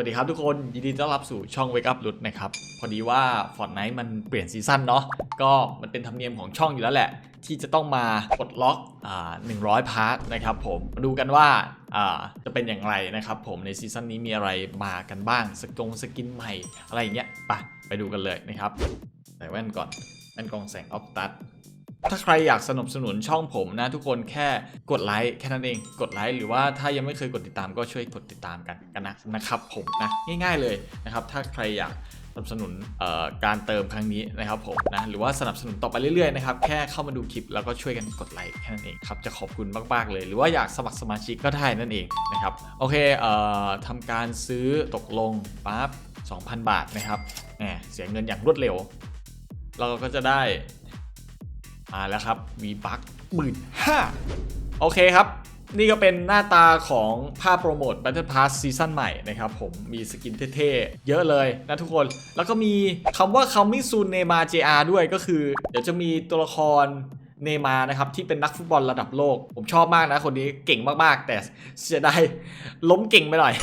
วัสดีครับทุกคนยินดีต้อนรับสู่ช่อง Wake Up ลุดนะครับ พอดีว่า Fortnite มันเปลี่ยนซีซั่นเนาะก็มันเป็นธรรมเนียมของช่องอยู่แล้วแหละ ที่จะต้องมาปลดล็อกอ่า100 พาร์ทนะครับผมมาดูกันว่าอ่าจะเป็นอย่างไรนะครับผมในซีซั่นนี้มีอะไรมากันบ้างสกงสกินใหม่ อะไรอย่างเงี้ยไปไปดูกันเลยนะครับ ใส่แว่นก่อนแว่นกองแสงออฟตัด ถ้าใครอยากสนับสนุนช่องผมนะ ทุกคนแค่กดไลค์แค่นั้นเอง กดไลค์หรือว่าถ้ายังไม่เคยกดติดตามก็ช่วยกดติดตามกันกันนะนะครับผมนะง่าย ๆเลยนะครับ ถ้าใครอยากสนับสนุนเอ่อการเติมครั้งนี้นะครับผมนะหรือว่าสนับสนุนต่อไปเรื่อยๆนะครับแค่เข้ามาดูคลิปแล้วก็ช่วยกันกดไลค์แค่นั้นเองครับจะขอบคุณมากๆเลย หรือว่าอยากสมัครสมาชิกก็ได้นั่นเองนะครับโอเคเอ่อทำการซื้อตกลงปั๊บ2,000 บาทนะครับแหมเสียเงินอย่างรวดเร็ว เราก็จะได้ มาแล้วครับ V Buck หมื่นห้าโอเคครับ นี่ก็เป็นหน้าตาของภาพโปรโมท Battle Pass ซีซั่นใหม่นะครับผมมีสกินเท่ๆ เยอะเลยนะทุกคน แล้วก็มีคำว่า coming soon Neymar JR ด้วยก็คือ เดี๋ยวจะมีตัวละครเนมานะครับ ที่เป็นนักฟุตบอลระดับโลก ผมชอบมากนะ คนนี้เก่งมากๆ แต่เสียดายล้มเก่งไปหน่อย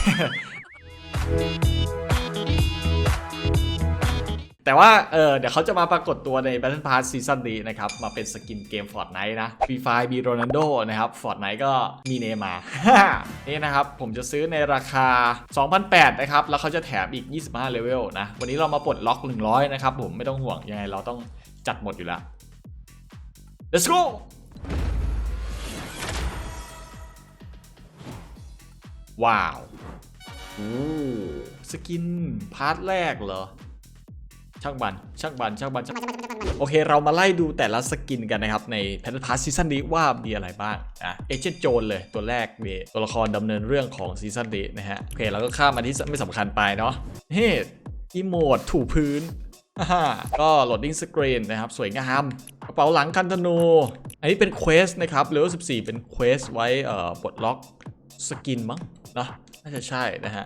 แต่ว่าเออเดี๋ยวเขาจะมาปรากฏตัวใน Battle Pass ซีซั่นนี้นะครับ มาเป็นสกินเกม Fortnite นะ Free Fire มีโรนัลโดนะครับ Fortnite ก็มีเนมา นี่นะครับ ผมจะซื้อในราคา 2,800นะครับ แล้วเขาจะแถมอีก 25 เลเวลนะ วันนี้เรามาปลดล็อก 100 นะครับผมไม่ต้องห่วง ยังไงเราต้องจัดหมดอยู่แล้ว let's go ว้าว โอ้ สกินพาร์ทแรกเหรอ ช่างบันช่างบันช่างบันช่างโอเค เรามาไล่ดูแต่ละสกินกันนะครับ ในแพทเทิร์นพาร์ซีซั่นนี้ว่ามีอะไรบ้างอะเอเจนต์โจนเลยตัวแรกเวตัวละครดำเนินเรื่องของซีซั่นนี้นะฮะ โอเค เราก็ข้ามมาที่ไม่สำคัญไปเนาะเฮ้อีโมดถูพื้นอ่าฮะก็โหลดดิ้งสกรีนนะครับ สวยงามกระเป๋าหลังคันธนู อันนี้เป็นเควสนะครับเลเวล14 เป็นเควสไว้เอ่อปลดล็อกสกินมั้งนะน่าจะใช่นะฮะ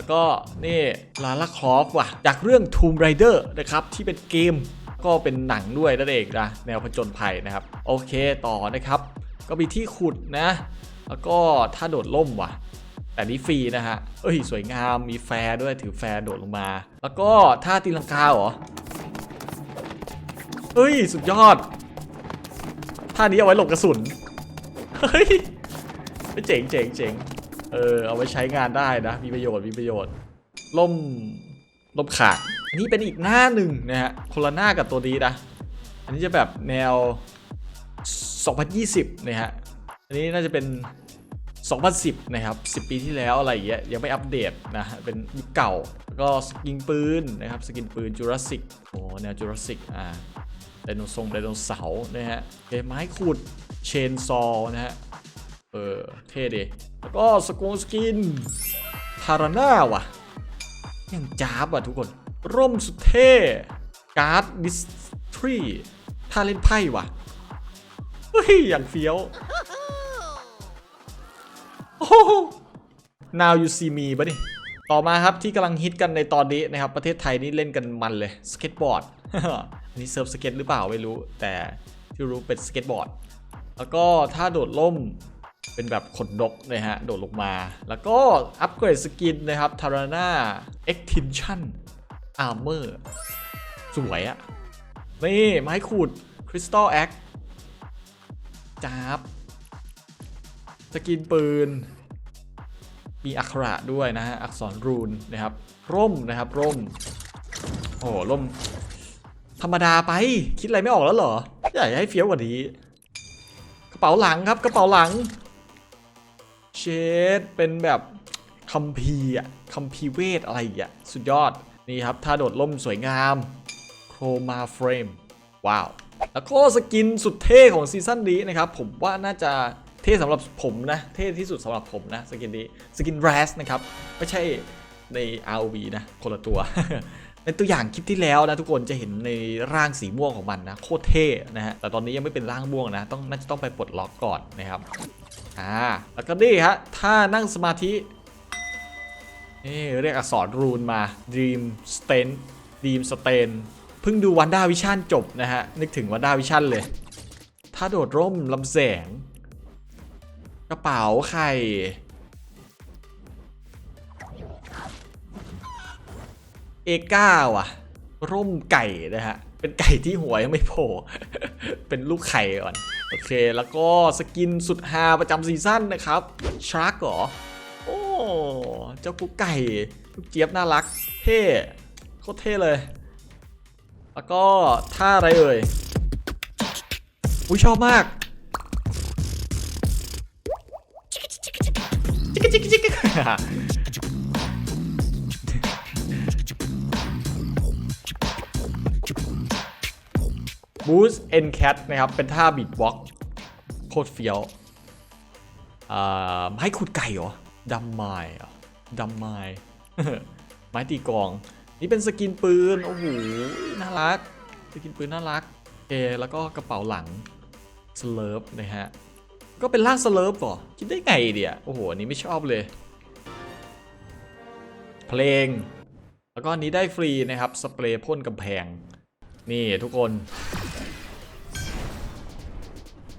แล้วก็นี่ลาล่าคอฟว่ะ จากเรื่อง Tomb Raider นะครับ ที่เป็นเกมก็เป็นหนังด้วยนั่นเองนะแนวผจญภัยนะครับ โอเคต่อนะครับ ก็มีที่ขุดนะ แล้วก็ถ้าโดดล่มว่ะ แต่นี่ฟรีนะฮะเอ้ยสวยงามมีแฟร์ด้วยถือแฟร์โดดลงมา แล้วก็ท่าตีลังกาเหรอเฮ้ยสุดยอดท่านี้เอาไว้หลบกระสุนเฮ้ยเจ๋งเจ๋งเจ๋ง เออเอาไว้ใช้งานได้นะ มีประโยชน์มีประโยชน์ล่มล่มขาดอันนี้เป็นอีกหน้าหนึ่งนะฮะคนละหน้ากับตัวนี้นะ อันนี้จะแบบแนว 2020นะฮะอันนี้น่าจะเป็น 2010 นะครับ 10 ปีที่แล้วอะไรอย่างเงี้ยยังไม่อัปเดตนะเป็นยุคเก่าแล้วก็สกินปืนนะครับสกินปืนจูราสสิกโอ้แนวจูราสสิกอ่าไดโนทรงไดโนเสาร์นะฮะเอไม้ขุดเชนซอนะฮะเออเท่ดี ก็สกงสกินพาราน่าว่ะยังจ้าบอะทุกคน ร่มสุดเท่การ์ดดิสทรีท่าเล่นไพ่ว่ะเฮ้ยอย่างเฟี้ยวโอ้โห now you see me ปะนี่ต่อมาครับที่กำลังฮิตกันในตอนนี้นะครับ ประเทศไทยนี่เล่นกันมันเลยสเก็ตบอร์ดอันนี้เซิร์ฟสเก็ตหรือเปล่าไม่รู้ แต่ที่รู้เป็นสเก็ตบอร์ด แล้วก็ถ้าโดดล่ม เป็นแบบขนนกนะฮะ โดดลงมา แล้วก็อัปเกรดสกินนะครับทาราน่า Extinction Armor สวยอะนี่ไม้ขูด Crystal Axe จับสกินปืน มีอักขระด้วยนะฮะ อักษรรูนนะครับ ร่มนะครับ ร่ม โอ้ร่ม ธรรมดาไป คิดอะไรไม่ออกแล้วเหรอ อยากให้เฟี้ยวกว่านี้ กระเป๋าหลังครับ กระเป๋าหลัง เชดเป็นแบบคัมภีร์อะคัมภีเวทอะไรอย่างสุดยอด นี่ครับถ้าโดดล่มสวยงาม โครมาเฟรม ว้าว แล้วก็สกินสุดเท่ของซีซั่นนี้นะครับ ผมว่าน่าจะเท่สำหรับผมนะ เท่ที่สุดสำหรับผมนะ สกินนี้ สกินแรสนะครับ ไม่ใช่ใน ROV นะ คนละตัว ในตัวอย่างคลิปที่แล้วนะทุกคนจะเห็นในร่างสีม่วงของมันนะ โคตรเท่นะฮะ แต่ตอนนี้ยังไม่เป็นร่างม่วงนะ ต้องน่าจะต้องไปปลดล็อกก่อนนะครับ อ่าแล้วก็นี่ฮะถ้านั่งสมาธินี่เรียกอักษรรูนมา Dream Stain Dream Stain เพิ่งดูวันด้าวิชั่นจบนะฮะ นึกถึงวันด้าวิชั่นเลย ถ้าโดดร่มลำแสง กระเป๋าไข่เอก้าว่ะ ร่มไก่นะฮะ เป็นไก่ที่หัวยังไม่โผล่เป็นลูกไข่ก่อน โอเค แล้วก็สกินสุดฮาประจำซีซั่นนะครับชาร์กเหรอ โอ้ เจ้ากุ๊กไก่ลูกเจี๊ยบน่ารัก เท่โคตรเท่เลย แล้วก็ท่าอะไรเอ่ยอุ้ยชอบมากจิกจิกจิก บูสเอ็นแคทนะครับ เป็นท่าบีทบ็อกโคตรเฟี้ยวอ่าไม้ขุดไก่เหรอดำไม้เหรอดำไม้ไม้ตีกลอง นี่เป็นสกินปืน โอ้โห น่ารัก สกินปืนน่ารักโอเคแล้วก็กระเป๋าหลังสเลิฟนะฮะ ก็เป็นร่างสเลิฟเหรอ คิดได้ไงเดียโอ้โห อันนี้ไม่ชอบเลย เพลง แล้วก็อันนี้ได้ฟรีนะครับ สเปรย์พ่นกำแพง นี่ทุกคน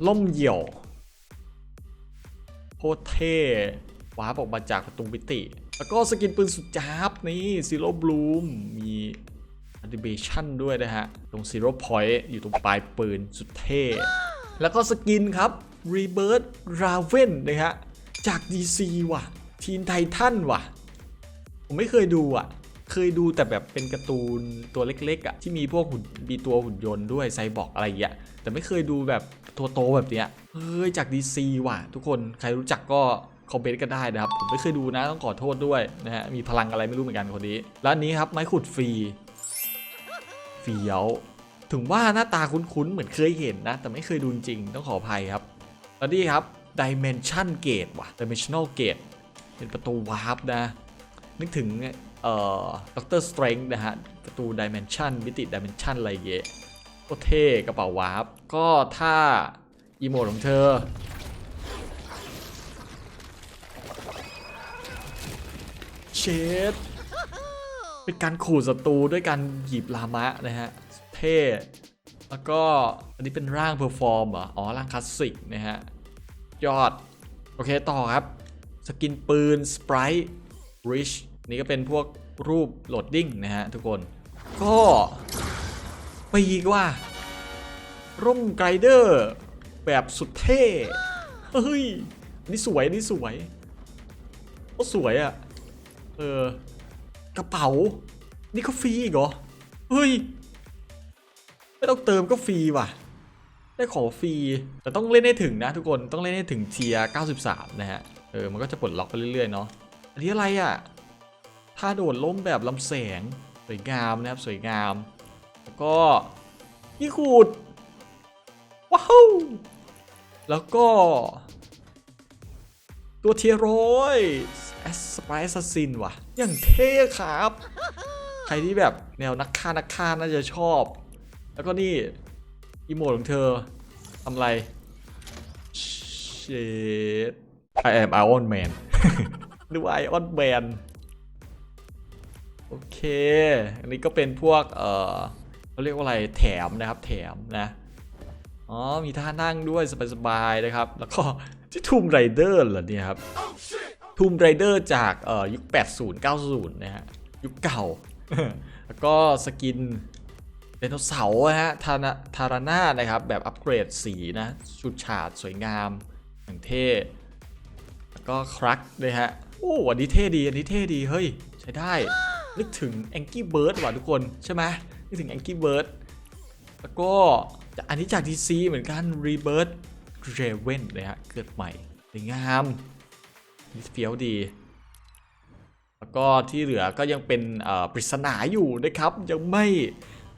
ล่มเหี่ยวโคตรเท่ว้าบออกมาจากประตูมิติ แล้วก็สกินปืนสุดจ้าบนี่ซีโร่บลูมมีอ n i เบชั่นด้วยนะฮะ ตรงซีโร่พอยต์อยู่ตรงปลายปืนสุดเท่ แล้วก็สกินครับ Rebirth Raven นะฮะ จาก DC ว่ะ ทีนไททันว่ะ ผมไม่เคยดูอะ เคยดูแต่แบบเป็นการ์ตูนตัวเล็กๆอะ ที่มีพวกหุ่นมีตัวหุ่นยนต์ด้วยไซบอร์กอะไรอย่างเงี้ยแต่ไม่เคยดูแบบ ตัวโตแบบเนี้ยเฮ้ยจาก DC ว่ะ ทุกคนใครรู้จักก็คอมเมนต์ก็ได้นะครับ ผมไม่เคยดูนะต้องขอโทษด้วยนะฮะมีพลังอะไรไม่รู้เหมือนกันคนนี้แล้วนนี้ครับไม้ขุดฟรีเฟียวถึงว่าหน้าตาคุ้นๆ เหมือนเคยเห็นนะ แต่ไม่เคยดูจริงๆ ต้องขออภัยครับแล้วนี่ครับ Dimension Gate ว่ะ Dimensional Gate เป็นประตูวาร์ปนะ นึกถึงเอ่อด็อกเตอร์สเตรนจ์นะฮะ ประตู Dimension มิติ Dimension อะไรเงี้ย ก็เท่กระเป๋าวาร์ปก็ถ้าอีโมดของเธอ เชดเป็นการขู่ศัตรูด้วยการหยิบลามะนะฮะ เท่ แล้วก็อันนี้เป็นร่างเพอร์ฟอร์มเหรอ อ๋อ ร่างคลาสสิกนะฮะ ยอด โอเค ต่อครับ สกินปืนสไปร์ริชนี่ก็เป็นพวกรูปโหลดดิ้งนะฮะทุกคน ก็ ปีกว่า ร่มไกเดอร์ แบบสุดเท่เฮ้ยนี่สวยนี่สวยโอ้สวยอะ่ะ เออ กระเป๋า นี่ก็ฟรีอีกเหรอ เฮ้ย ไม่ต้องเติมก็ฟรีว่ะ ได้ของฟรี แต่ต้องเล่นให้ถึงนะทุกคน ต้องเล่นให้ถึงเทียร์93 นะฮะ เออ มันก็จะปลดล็อกไปเรื่อยๆเนาะ อันนี้อะไรอะ่ะ ถ้าโดดล่มแบบลำแสง สวยงามนะครับ สวยงาม แล้วก็นี่ขูด ว้าว แล้วก็ ตัวเทียร้อยแอสสไปซ์ซินว่ะ อย่างเท่ครับ ใครที่แบบแนวนักฆ่านักฆ่าน่าจะชอบ แล้วก็นี่อีโมดของเธอทำอะไร shit I am Iron Man หรือว่า Iron Man โอเค อันนี้ก็เป็นพวก เอ่อ เขาเรียกว่าอะไรแถมนะครับ แถมนะอ๋อมีท่านั่งด้วยสบายๆนะครับ แล้วก็ที่ทูมไรเดอร์เหรอเนี่ยครับทูมไรเดอร์จากเอ่อยุค 80 90 นะฮะ ยุคเก่า แล้วก็สกินไดโนเสาร์อะฮะทานาทาราน่านะครับ แบบอัปเกรดสีนะชุดฉาดสวยงามอย่างเท่ แล้วก็ครักด้วยฮะ โอ้อันนี้เท่ดี อันนี้เท่ดี เฮ้ย ใช้ได้ นึกถึงแองกี้เบิร์ดว่ะทุกคน ใช่ไหม นึกถึงแองกี้เบิร์ดแล้วก็อันนี้จาก DC เหมือนกัน Rebirth Raven เลยฮะ เกิดใหม่สวยงามนี่เฟี้ยวดี แล้วก็ที่เหลือก็ยังเป็นปริศนาอยู่นะครับ ยังไม่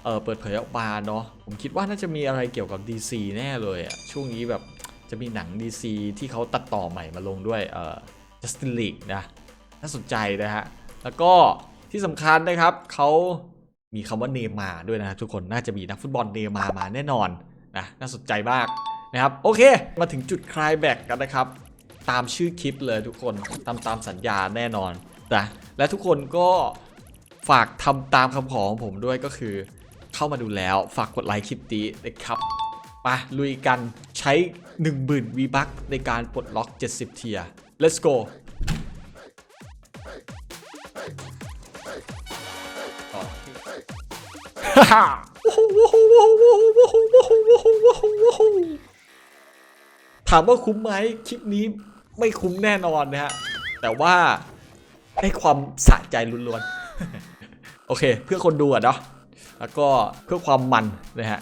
เเปิดเผยออกมาเนาะผมคิดว่าน่าจะมีอะไรเกี่ยวกับ DC แน่เลยอะช่วงนี้แบบจะมีหนัง DC ที่เขาตัดต่อใหม่มาลงด้วยเออ Justice League นะ น่าสนใจนะฮะ แล้วก็ที่สำคัญนะครับเขา มีคำว่าเนมาด้วยนะทุกคนน่าจะมีนักฟุตบอลเนมามาแน่นอนนะน่าสนใจมากนะครับโอเค มาถึงจุดคลายแบ็กกันนะครับ ตามชื่อคลิปเลยทุกคนตามตามสัญญาแน่นอนนะและทุกคนก็ฝากทำตามคำขอของผมด้วยก็คือ เข้ามาดูแล้วฝากกดไลค์คลิปนี้นะครับไปลุยกันใช้ 10,000 V buck ในการปลดล็อก 70 เทีย let's go ถามว่าคุ้มไหมคลิปนี้ไม่คุ้มแน่นอนนะฮะ แต่ว่าได้ความสะใจล้วนๆ โอเค เพื่อคนดูอะเนาะแล้วก็เพื่อความมันนะฮะ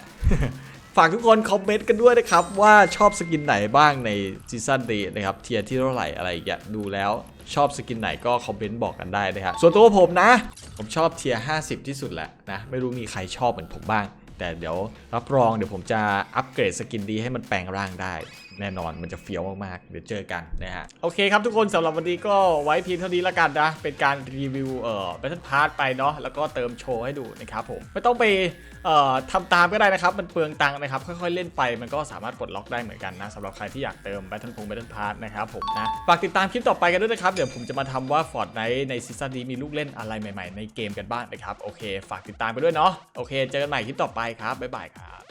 ฝากทุกคนคอมเมนต์กันด้วยนะครับ ว่าชอบสกินไหนบ้างในซีซั่นนี้นะครับ เทียร์ที่เท่าไหร่อะไรอย่างเงี้ยดูแล้ว ชอบสกินไหนก็คอมเมนต์บอกกันได้นะครับส่วนตัวผมนะ ผมชอบเทียร์50 ที่สุดแหละนะไม่รู้มีใครชอบเหมือนผมบ้าง แต่เดี๋ยวรับรองเดี๋ยวผมจะอัปเกรดสกินดีให้มันแปลงร่างได้ แน่นอนมันจะเฟี้ยวมากๆ เดี๋ยวเจอกันนะฮะ โอเคครับทุกคนสำหรับวันนี้ก็ไว้เพียงเท่านี้ละกันนะ เป็นการรีวิวเอ่อ Battle Pass ไปเนาะแล้วก็เติมโชว์ให้ดูนะครับผม ไม่ต้องไปเอ่อทำตามก็ได้นะครับ มันเปลืองตังค์นะครับ ค่อยๆ เล่นไปมันก็สามารถปลดล็อกได้เหมือนกันนะสำหรับใครที่อยากเติม Battle พง Battle Pass นะครับผมนะฝากติดตามคลิปต่อไปกันด้วยนะครับเดี๋ยวผมจะมาทำว่า Fortnite ในซีซั่นนี้มีลูกเล่นอะไรใหม่ ๆ ในเกมกันบ้างนะครับโอเค ฝากติดตามไปด้วยเนาะโอเค เจอกันใหม่คลิปต่อไปครับบ๊ายบายครับ